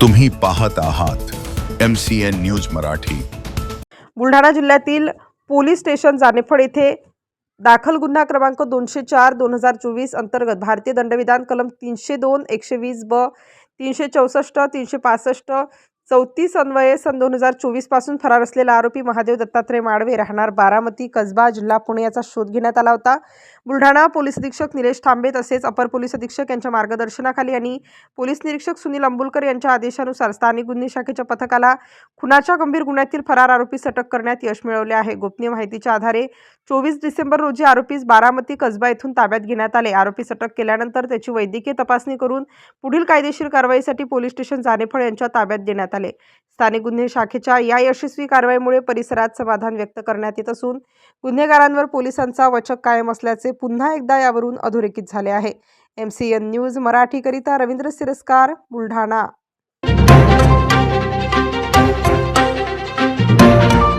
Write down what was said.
तुम्ही पाहत आहात M C N news Marathi. Buldhana जिल्ह्यातील पोलीस स्टेशन जानेफळ येथे दाखल गुन्हा क्रमांक दोनशे चार दोन हजार चोवीस अंतर्गत भारतीय दंडविधान कलम तीनशे दोन एकशे वीस ब तीनशे चौसष्ट तीनशे पासष्ट चौतीस अन्वये सन दोन हजार चोवीसपासून फरार असलेला आरोपी महादेव दत्तात्रय माडवे राहणार बारामती कसबा जिल्हा पुणे याचा शोध घेण्यात आला होता. बुलढाणा पोलीस अधीक्षक निलेश थांबे तसेच अपर पोलीस अधीक्षक यांच्या मार्गदर्शनाखाली आणि पोलीस निरीक्षक सुनील अंबुलकर यांच्या आदेशानुसार स्थानिक गुन्हे शाखेच्या पथकाला खुनाच्या गंभीर गुन्ह्यातील फरार आरोपीस अटक करण्यात यश मिळवले आहे. गोपनीय माहितीच्या आधारे चोवीस डिसेंबर रोजी आरोपीस बारामती कसबा येथून ताब्यात घेण्यात आले. आरोपीस अटक केल्यानंतर त्याची वैद्यकीय तपासणी करून पुढील कायदेशीर कारवाईसाठी पोलीस स्टेशन जानेफळ यांच्या ताब्यात देण्यात आले. स्थानिक गुन्हे शाखेच्या या यशस्वी कारवाईमुळे परिसरात समाधान व्यक्त करण्यात येत असून गुन्हेगारांवर पोलिसांचा वचक कायम असल्याचे पुन्हा एकदा यावरून अधोरेखित झाले आहे. एम सी एन न्यूज मराठीकरिता रवींद्र सिरस्कार बुलढाणा.